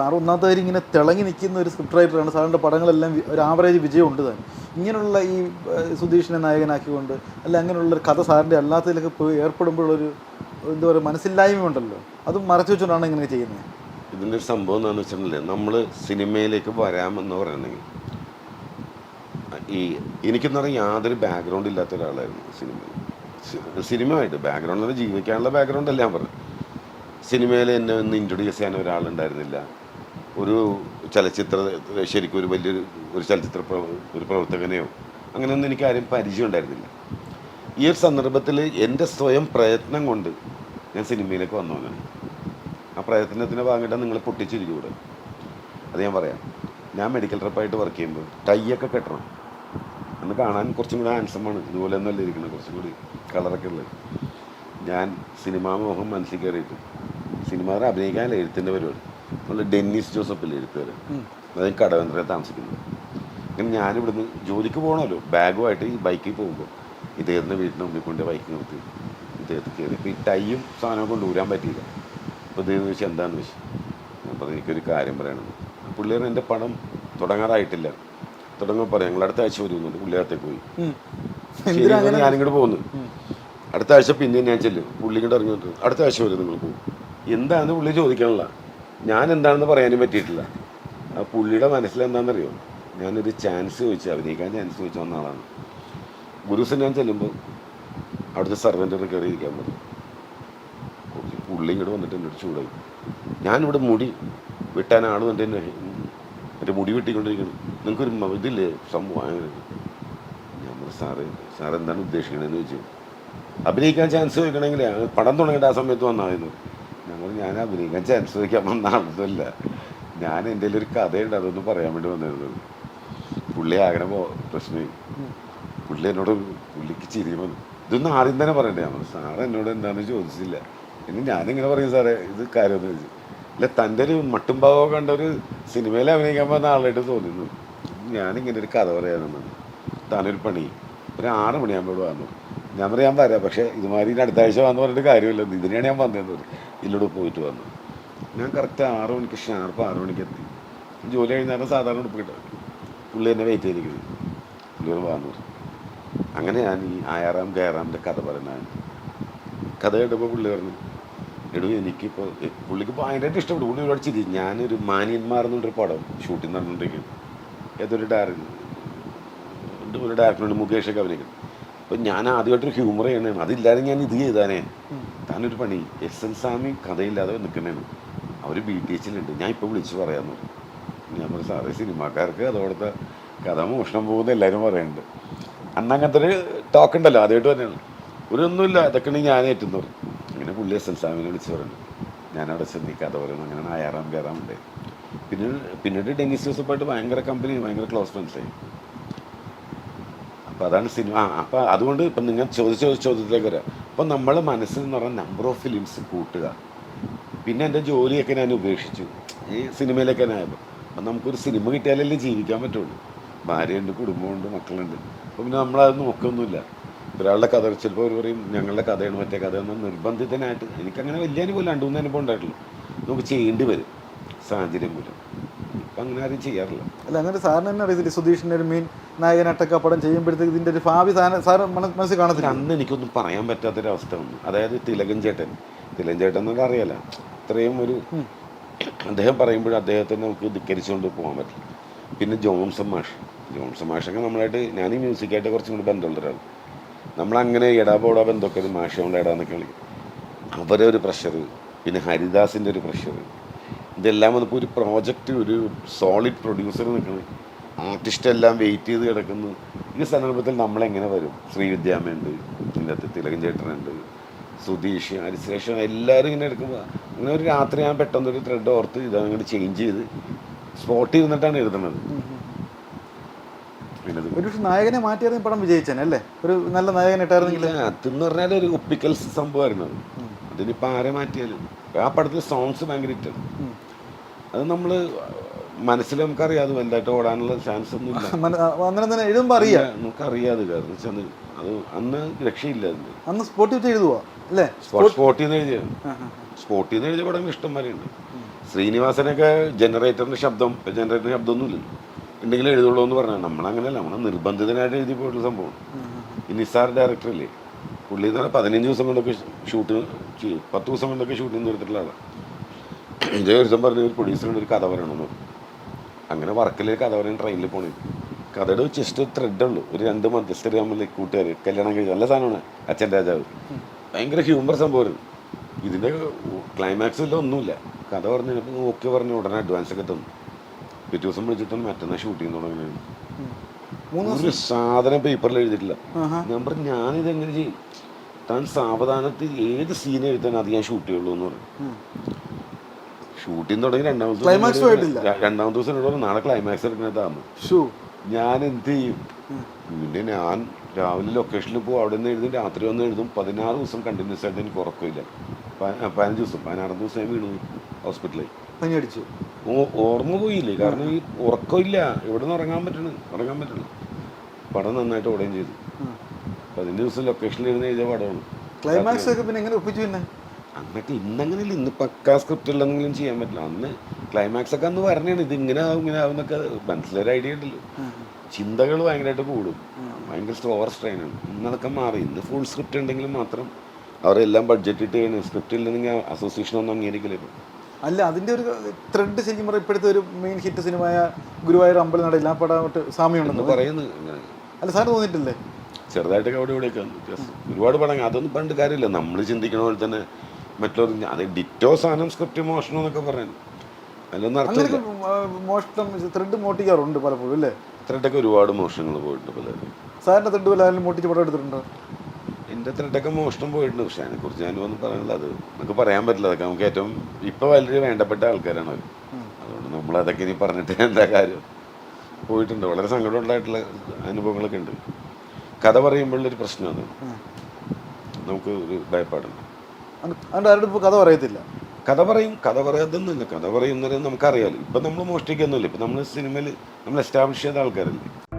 Sir ഒന്നാമത്തെ കാര്യം ഇങ്ങനെ തിളങ്ങി നിൽക്കുന്ന ഒരു സ്ക്രിപ്റ്റ് റൈറ്ററാണ് സാറിന്റെ പടങ്ങളെല്ലാം ഒരു ആവറേജ് വിജയം ഉണ്ട് തന്നെ ഇങ്ങനെയുള്ള ഈ സുധീഷിനെ നായകനാക്കിക്കൊണ്ട് അല്ല അങ്ങനെയുള്ള ഒരു കഥ സാറിന്റെ അല്ലാത്തതിലൊക്കെ പോയി ഏർപ്പെടുമ്പോഴൊരു എന്താ പറയുക മനസ്സില്ലായ്മ ഉണ്ടല്ലോ. അത് മറച്ചു വെച്ചുകൊണ്ടാണ് ഇങ്ങനെ ചെയ്യുന്നത്. ഇതിന്റെ സംഭവം എന്താണെന്ന് വെച്ചിട്ടുണ്ടെങ്കിൽ നമ്മൾ സിനിമയിലേക്ക് വരാമെന്ന് പറയണമെങ്കിൽ ഈ എനിക്കെന്ന് പറഞ്ഞാൽ യാതൊരു ബാക്ക്ഗ്രൗണ്ട് ഇല്ലാത്ത ഒരാളായിരുന്നു സിനിമയിൽ. സിനിമയായിട്ട് ബാക്ക്ഗ്രൗണ്ട് ജീവിക്കാനുള്ള ബാക്ക്ഗ്രൗണ്ട് അല്ല ഞാൻ പറഞ്ഞു സിനിമയിൽ എന്നെ ഒന്ന് ഇൻട്രൊഡ്യൂസ് ചെയ്യാൻ ഒരാളുണ്ടായിരുന്നില്ല. ഒരു ചലച്ചിത്ര ശരിക്കും ഒരു വലിയൊരു ഒരു ചലച്ചിത്ര ഒരു പ്രവർത്തകനെയോ അങ്ങനെയൊന്നും എനിക്ക് ആരും പരിചയം ഉണ്ടായിരുന്നില്ല. ഈ ഒരു സന്ദർഭത്തിൽ എന്റെ സ്വയം പ്രയത്നം കൊണ്ട് ഞാൻ സിനിമയിലേക്ക് വന്നവനാണ്. ആ പ്രയത്നത്തിന്റെ ഭാഗമായിട്ട് നിങ്ങൾ പൊട്ടിച്ചിരിക്കൂടെ അത് ഞാൻ പറയാം. ഞാൻ മെഡിക്കൽ റെപ്പായിട്ട് വർക്ക് ചെയ്യുമ്പോൾ ടൈയൊക്കെ കെട്ടണം. അന്ന് കാണാൻ കുറച്ചും കൂടി ഹാൻസമാണ് ഇതുപോലെ ഒന്നല്ല ഇരിക്കുന്നത്. കുറച്ചും കൂടി കളറൊക്കെ ഉള്ളത്. ഞാൻ സിനിമാ മോഹം മനസ്സിൽ കയറിയിട്ട് സിനിമ അഭിനയിക്കാൻ എഴുത്തിന്റെ പരിപാടി. നമ്മൾ ഡെന്നിസ് ജോസഫ് അല്ലേ എഴുത്തുകാരൻ അതായത് കടവന്ത്രയെ താമസിക്കുന്നത്. അങ്ങനെ ഞാനിവിടുന്ന് ജോലിക്ക് പോകണമല്ലോ ബാഗുമായിട്ട് ഈ ബൈക്കിൽ പോകുമ്പോൾ ഇദ്ദേഹത്തിന്റെ വീടിന്റെ മുമ്പിൽ കൊണ്ട് ബൈക്ക് നിർത്തി ഇദ്ദേഹത്തിൽ കയറി ഇപ്പോൾ ഈ ടൈയും സാധനവും കൊണ്ട് ഊരാൻ പറ്റിയില്ല. അപ്പോൾ ഇദ്ദേഹം ചോദിച്ചാൽ എന്താണെന്ന് വെച്ചു അപ്പോൾ എനിക്കൊരു കാര്യം പറയണം പുള്ളിയർ എന്റെ പണം തുടങ്ങാറായിട്ടില്ല. തുടങ്ങാൻ പറയാം ഞങ്ങൾ അടുത്ത ആഴ്ച വരുന്നുണ്ട് പുള്ളിയകത്തേക്ക് പോയി. ഞാനിങ്ങോട്ട് പോകുന്നു അടുത്ത ആഴ്ച പിന്നെ ഞാൻ ചെല്ലും. പുള്ളി ഇങ്ങോട്ട് ഇറങ്ങി അടുത്ത ആഴ്ച വരും നിങ്ങൾ പോകും എന്താണെന്ന് പുള്ളി ചോദിക്കണില്ല ഞാൻ എന്താണെന്ന് പറയാനും പറ്റിയിട്ടില്ല. ആ പുള്ളിയുടെ മനസ്സിലെന്താണെന്നറിയോ? ഞാനൊരു ചാൻസ് ചോദിച്ചു. അഭിനയിക്കാൻ ചാൻസ് ചോദിച്ച വന്ന ആളാണ്. ഞാൻ ചെല്ലുമ്പോൾ അവിടുത്തെ സർവന്റർ കയറി ഇരിക്കാൻ പറഞ്ഞു. കുറച്ച് പുള്ളി ഇങ്ങോട്ട് വന്നിട്ട് എന്നോട് ചൂടായി. ഞാനിവിടെ മുടി വെട്ടാൻ ആൾ വന്നിട്ട് എന്നെ എന്റെ മുടി വെട്ടിക്കൊണ്ടിരിക്കണം നിങ്ങൾക്കൊരു ഇതില്ലേ? സംഭവം ഞാൻ പറഞ്ഞു സാറ് സാർ എന്താണ് ഉദ്ദേശിക്കണതെന്ന് ചോദിച്ചു. അഭിനയിക്കാൻ ചാൻസ് ചോദിക്കണമെങ്കിൽ പടം തുടങ്ങേണ്ട ആ സമയത്ത് വന്നായിരുന്നു. ഞങ്ങൾ ഞാൻ അഭിനയിക്കാൻ ചാൻസ് ചോദിക്കാൻ വന്ന ആളൊന്നുമല്ല ഞാൻ എന്റെ ഒരു കഥയുണ്ട് അതൊന്നും പറയാൻ വേണ്ടി വന്നിരുന്നത് പുള്ളി ആഗ്രഹം പ്രശ്നമായി. പുള്ളി എന്നോട് പുള്ളിക്ക് ചിരി വന്നു. ഇതൊന്നും ആദ്യം തന്നെ പറയണ്ടേ ഞാൻ സാറ് എന്നോട് എന്താണെന്ന് ചോദിച്ചില്ല. ഇനി ഞാനിങ്ങനെ പറയും സാറേ ഇത് കാര്യമെന്ന് ചോദിച്ചു. അല്ല തന്റെ ഒരു മട്ടും കണ്ട ഒരു സിനിമയിൽ അഭിനയിക്കാൻ പോകുന്ന ആളായിട്ട് തോന്നുന്നു ഞാനിങ്ങനെ ഒരു കഥ പറയാനെന്ന് താനൊരു പണി. ഒരു ആറ് മണിയാകുമ്പോൾ വന്നു. ഞാൻ പറയാൻ വരാം പക്ഷേ ഇതുമാതിരി അടുത്ത ആഴ്ച വന്ന് പറഞ്ഞിട്ട് കാര്യമില്ല. ഇതിനെയാണ് ഞാൻ വന്നതെന്ന് പറഞ്ഞു. ഇതിലൂടെ പോയിട്ട് വന്നു. ഞാൻ കറക്റ്റ് ആറ് മണിക്ക് ഷാർപ്പ് ആറ് മണിക്ക് എത്തി. ജോലി കഴിഞ്ഞാൽ സാധാരണ ഉടുപ്പ് കിട്ടും പുള്ളി എന്നെ വെയിറ്റ് ചെയ്തിരിക്കുന്നത് പുള്ളി ഒന്ന് വന്നു. അങ്ങനെ ഞാൻ ഈ ആയാറാം കയറാമിന്റെ കഥ പറയുന്നതാണ് കഥ കേട്ടപ്പോൾ പുള്ളി പറഞ്ഞു എടൂ എനിക്കിപ്പോൾ പുള്ളിക്ക് ഭയങ്കരമായിട്ട് ഇഷ്ടപ്പെട്ടു. പുള്ളി ഒരുപാട് ചിരി. ഞാനൊരു മാനിയന്മാർ എന്നുള്ളൊരു പടം ഷൂട്ടിംഗ് നടന്നുകൊണ്ടിരിക്കുന്നു. ഏതൊരു ഡയറക്ടർ ഒരു ഡയറക്ടറുണ്ട് മുകേഷൊക്കെ അഭിനയിക്കുന്നത് അപ്പം ഞാൻ ആദ്യമായിട്ടൊരു ഹ്യൂമർ ചെയ്യണേ അതില്ലാതെ ഞാൻ ഇത് ചെയ്താനേ താനൊരു പണി. എസ് എൻ സ്വാമി കഥയില്ലാതെ നിൽക്കുന്നതാണ്. അവർ ബി ടി എച്ചിലുണ്ട് ഞാൻ ഇപ്പോൾ വിളിച്ച് പറയാമെന്ന് ഞാൻ പറഞ്ഞു സാറേ സിനിമാക്കാർക്ക് അതോടത്തെ കഥ മോഷണം പോകുന്ന എല്ലാവരും പറയുന്നുണ്ട് അന്ന് അങ്ങനത്തെ ഒരു ടോക്ക് ഉണ്ടല്ലോ ആദ്യമായിട്ട് തന്നെയാണ് ഒരു ഒന്നുമില്ല ഇതൊക്കെ ഞാൻ ഏറ്റുന്നു പറഞ്ഞു. അങ്ങനെ പുള്ളി എസ് എൻ സ്വാമിനെ വിളിച്ച് പറഞ്ഞു. ഞാനവിടെ ചെന്ന് കഥ പറയുന്നു അങ്ങനെ നായാറാം കയറാമുണ്ട് പിന്നെ പിന്നീട് ഡെന്നിസ് ജോസഫായിട്ട് ഭയങ്കര കമ്പനി ഭയങ്കര ക്ലോസ് ഫ്രണ്ട്സായി അപ്പോൾ അതാണ് സിനിമ. അപ്പോൾ അതുകൊണ്ട് ഇപ്പം നിങ്ങൾ ചോദിച്ച ചോദ്യത്തിലേക്ക് വരാം. അപ്പം നമ്മൾ മനസ്സിൽ എന്ന് പറഞ്ഞാൽ നമ്പർ ഓഫ് ഫിലിംസ് കൂട്ടുക. പിന്നെ എന്റെ ജോലിയൊക്കെ ഞാൻ ഉപേക്ഷിച്ചു. ഈ സിനിമയിലൊക്കെ ഞാനായപ്പോൾ അപ്പം നമുക്കൊരു സിനിമ കിട്ടിയാലല്ലേ ജീവിക്കാൻ പറ്റുള്ളൂ. ഭാര്യയുണ്ട് കുടുംബമുണ്ട് മക്കളുണ്ട്. അപ്പോൾ പിന്നെ നമ്മളത് നോക്കൊന്നുമില്ല. ഒരാളുടെ കഥ ചിലപ്പോൾ അവർ പറയും ഞങ്ങളുടെ കഥയാണ് മറ്റേ കഥ നിർബന്ധിതനായിട്ട്. എനിക്കങ്ങനെ വലിയ അനുഭവം രണ്ട് മൂന്ന് അനുഭവം ഉണ്ടായിട്ടുള്ളൂ. നമുക്ക് ചെയ്യേണ്ടി വരും. സാഹചര്യം മൂലം. ഇപ്പം അങ്ങനെ ആരും ചെയ്യാറില്ല. അല്ല അങ്ങനെ സാറിന് തന്നെ അറിയത്തില്ല? സുധീഷിന്റെ ഒരു മീൻ നായകനായിട്ടൊക്കെ പടം ചെയ്യുമ്പോഴത്തേക്ക് ഇതിന്റെ ഒരു ഭാവി സാറ് മന- മനസ്സിൽ കാണത്തില്ല. അന്ന് എനിക്കൊന്നും പറയാൻ പറ്റാത്തൊരവസ്ഥ വന്നു. അതായത് തിലകൻ ചേട്ടൻ. തിലകൻ ചേട്ടൻ എന്നൊക്കെ അറിയാല. ഇത്രയും ഒരു അദ്ദേഹം പറയുമ്പോൾ അദ്ദേഹത്തെ നമുക്ക് ധിക്കരിച്ചുകൊണ്ട് പോകാൻ പറ്റില്ല. പിന്നെ ജോൺസൺ മാഷ്. ജോൺസൺ മാഷൊക്കെ നമ്മളായിട്ട് ഞാൻ ഈ മ്യൂസിക്കായിട്ട് കുറച്ചും കൂടി ബന്ധമുള്ള ഒരാൾ നമ്മളങ്ങനെ ഇടാപോടാ ബന്ധമൊക്കെ ഒരു മാഷോണ്ട് ഇടാന്നൊക്കെ കളിക്കും അവരെ ഒരു പ്രഷർ പിന്നെ ഹരിദാസിന്റെ ഒരു പ്രഷർ ഇതെല്ലാം വന്നപ്പോൾ ഒരു പ്രോജക്റ്റ് ഒരു സോളിഡ് പ്രൊഡ്യൂസർ നിൽക്കുന്നത് ആർട്ടിസ്റ്റ് എല്ലാം വെയിറ്റ് ചെയ്ത് കിടക്കുന്നു. ഈ സന്ദർഭത്തിൽ നമ്മളെങ്ങനെ വരും? ശ്രീവിദ്യാമയുണ്ട് അകത്ത് തിലകൻ ചേട്ടനുണ്ട് സുധീഷ് ഹരിശേഷം എല്ലാവരും ഇങ്ങനെ എടുക്കുമ്പോൾ അങ്ങനെ ഒരു രാത്രി ഞാൻ പെട്ടെന്ന് ഒരു ത്രെഡ് ഓർത്ത് ഇത് അങ്ങോട്ട് ചേഞ്ച് ചെയ്ത് സ്പോട്ടിൽ ഇരുന്നിട്ടാണ് എഴുതുന്നത്. ഒരു നായകനെ മാറ്റിയായിരുന്നു പടം വിജയിച്ചല്ലേ ഒരു നല്ല നായകനായിട്ടായിരുന്നെങ്കിൽ ഇല്ല, അതെന്ന് പറഞ്ഞാൽ ഒരു ഒപ്പിക്കൽ സംഭവമായിരുന്നു അത്. അതിനിപ്പോൾ ആരെ മാറ്റിയാലും? ആ പടത്തിൽ സോങ്സ് ഭയങ്കര ഹിറ്റാണ് അത് നമ്മൾ മനസ്സിൽ നമുക്കറിയാം അത് വലുതായിട്ട് ഓടാനുള്ള ചാൻസ് ഒന്നും ഇല്ല. അങ്ങനെ തന്നെ എഴുതുമ്പോൾ അറിയാം. ഇല്ല, നമുക്കറിയാതെ കാരണം വെച്ചാൽ അത് അത് അന്ന് രക്ഷയില്ല അതിന്. അന്ന് സ്പോട്ടിൽ എഴുതുവാ? അല്ലേ? സ്പോട്ടിൽ നിന്ന് എഴുതിയ സ്പോർട്ടിൽ. സ്പോട്ടിൽ നിന്ന് എഴുതിയ പടങ്ങൾ ഇഷ്ടംമാരെയുണ്ട് ശ്രീനിവാസനൊക്കെ ജനറേറ്ററിന്റെ ശബ്ദം ജനറേറ്ററിന്റെ ശബ്ദമൊന്നുമില്ല ഉണ്ടെങ്കിൽ എഴുതുള്ളൂ എന്ന് പറഞ്ഞാൽ നമ്മളങ്ങനെയല്ല നമ്മൾ നിർബന്ധിതനായിട്ട് എഴുതി പോയിട്ടുള്ള സംഭവം. ഈ നിസാർ ഡയറക്ടറല്ലേ പുള്ളി എന്ന് പറഞ്ഞാൽ പതിനഞ്ച് ദിവസം കൊണ്ടൊക്കെ ഷൂട്ട് പത്ത് ദിവസം കൊണ്ടൊക്കെ ഷൂട്ടിംഗ് നിർത്തിയിട്ടുള്ള ആളാണ് ഇതേ ഒരു ദിവസം പറഞ്ഞ ഒരു പ്രൊഡ്യൂസറിന്റെ ഒരു കഥ പറയണമെന്ന് അങ്ങനെ വർക്കിലേക്ക് കഥ പറയുന്ന ട്രെയിനിൽ പോണേ. കഥയുടെ ജസ്റ്റ് ഒരു ത്രെഡ് ഉള്ളൂ ഒരു രണ്ട് മധ്യസ്ഥര് തമ്മിൽ കൂട്ടുകാർ കല്യാണം കഴിച്ചു നല്ല സാധനമാണ് അച്ഛൻ രാജാവ്. ഭയങ്കര ഹ്യൂമർ സംഭവമായിരുന്നു ഇതിന്റെ ക്ലൈമാക്സ് എല്ലാം ഒന്നുമില്ല. കഥ പറഞ്ഞു കഴിഞ്ഞപ്പോൾ ഓക്കെ പറഞ്ഞു ഉടനെ അഡ്വാൻസ് ഒക്കെ തന്നു. പിറ്റേ ദിവസം വിളിച്ചിട്ടും മറ്റന്നാ ഷൂട്ടിംഗ് തുടങ്ങുന്നത് മൂന്ന് ഒരു സാധനം പേപ്പറിൽ എഴുതിയിട്ടില്ല. ഞാൻ പറഞ്ഞു ഞാനിത് എങ്ങനെ ചെയ്യും? താൻ സാവധാനത്തിൽ ഏത് സീൻ എഴുതാൻ അത് ഞാൻ ഷൂട്ട് ചെയ്യുള്ളൂ എന്ന് പറഞ്ഞു. ഷൂട്ടിംഗ് തുടങ്ങി Climax ദിവസം രണ്ടാം ദിവസം എന്നോട് നാളെ ക്ലൈമാക്സ് എടുക്കുന്നതാന്ന് ഷൂ. ഞാൻ എന്ത് ചെയ്യും? പിന്നെ ഞാൻ രാവിലെ ലൊക്കേഷനിൽ പോകും അവിടെ നിന്ന് എഴുതും. രാത്രി വന്ന് എഴുതും. പതിനാറ് ദിവസം കണ്ടിന്യൂസ് ആയിട്ട് എനിക്ക് ഉറക്കമില്ല. പ- പതിനഞ്ച് ദിവസം. പതിനാറ് ദിവസം വീണു. ഹോസ്പിറ്റലിൽ പനി അടിച്ചു ഓ- ഓർമ്മ പോയില്ലേ? കാരണം ഈ ഉറക്കമില്ല. എവിടെ നിന്ന് ഉറങ്ങാൻ പറ്റണം? ഉറങ്ങാൻ പറ്റണം. പടം നന്നായിട്ട് ഓടുകയും ചെയ്തു. പതിനഞ്ച് ദിവസം ലൊക്കേഷനിൽ ഇരുന്ന് എഴുതിയ പടമാണ്. ക്ലൈമാക്സ് ഒക്കെ പിന്നെ എങ്ങനെ ഒപ്പിച്ചു പിന്നെ? അന്നൊക്കെ ഇന്നങ്ങനെയല്ല ഇന്ന് പക്കാ സ്ക്രിപ്റ്റ് ഉള്ളതെങ്കിലും ചെയ്യാൻ പറ്റില്ല. അന്ന് ക്ലൈമാക്സ് ഒക്കെ അന്ന് പറഞ്ഞാണ് ഇത് ഇങ്ങനെ ആവും ഇങ്ങനെ ആവും എന്നൊക്കെ മനസ്സിലൊരു ഐഡിയ ഉണ്ടല്ലോ. ചിന്തകൾ ഭയങ്കരമായിട്ട് കൂടും. ഭയങ്കര ഓവർ സ്ട്രെയിനാണ് ഇന്നതൊക്കെ മാറി. ഇന്ന് ഫുൾ സ്ക്രിപ്റ്റ് ഉണ്ടെങ്കിലും മാത്രം അവരെല്ലാം ബഡ്ജറ്റ് ഇട്ട് കഴിഞ്ഞു സ്ക്രിപ്റ്റ് ഇല്ലെങ്കിൽ അസോസിയേഷൻ ഒന്നും അംഗീകരിക്കില്ല ഇപ്പം. അല്ല അതിന്റെ ഒരു ത്രെഡ് ശരിക്കും പറഞ്ഞാൽ ഇപ്പോഴത്തെ ഒരു മെയിൻ ഹിറ്റ് സിനിമയായ ഗുരുവായൂർ അമ്പലം നടയിൽ ആ പടമായിട്ട് എന്ന് സാമ്യമുണ്ടെന്ന് പറയുന്നു അല്ല സാർ തോന്നിയിട്ടില്ലേ? ചെറുതായിട്ടൊക്കെ അവിടെ ഇവിടെയൊക്കെ. ഒരുപാട് പടങ്ങൾ. അതൊന്നും പണ്ട് കാര്യമില്ല. നമ്മൾ ചിന്തിക്കണ പോലെ തന്നെ മറ്റുള്ളവർ അത് ഡിറ്റോ സാധനം സ്ക്രിപ്റ്റ് മോഷണം എന്നൊക്കെ പറയുന്നു. അതിലൊന്നും അർത്ഥമില്ല. അങ്ങനെയൊക്കെ മോഷണം ത്രെഡ് മോട്ടിക്കാറുണ്ട് പലപ്പോഴും അല്ലേ? ത്രെഡൊക്കെ ഒരുപാട് മോഷണങ്ങൾ പോയിട്ടുണ്ട് പലരും. സാറിന്റെ ത്രെഡ് വല്ല ആരെങ്കിലും മോട്ടിച്ച് പടം എടുത്തിട്ടുണ്ടോ? എന്റെ ത്രെഡൊക്കെ മോഷണം പോയിട്ടുണ്ട്. പക്ഷെ അതിനെക്കുറിച്ച് ഞാനൊന്നും പറയുന്നില്ല അത് നമുക്ക് പറയാൻ പറ്റില്ല. അതൊക്കെ നമുക്ക് ഏറ്റവും ഇപ്പോൾ വളരെ വേണ്ടപ്പെട്ട ആൾക്കാരാണ് അവർ അതുകൊണ്ട് നമ്മൾ അതൊക്കെ ഇനി പറഞ്ഞിട്ട് എന്താ കാര്യം? പോയിട്ടുണ്ട്. വളരെ സങ്കടം ഉണ്ടായിട്ടുള്ള അനുഭവങ്ങളൊക്കെ ഉണ്ട്. കഥ പറയുമ്പോഴുള്ളൊരു പ്രശ്നമാണ് നമുക്ക് ഒരു ഭയപ്പാടുണ്ട്. അതുകൊണ്ട് ആരോടും ഇപ്പോൾ കഥ പറയത്തില്ല. കഥ പറയും കഥ പറയാതൊന്നുമില്ല. കഥ പറയുന്നവരെ നമുക്കറിയാലോ. ഇപ്പം നമ്മൾ മോഷ്ടിക്കൊന്നുമില്ല. ഇപ്പം നമ്മൾ സിനിമയിൽ നമ്മൾ എസ്റ്റാബ്ലിഷ് ചെയ്ത ആൾക്കാരല്ലേ?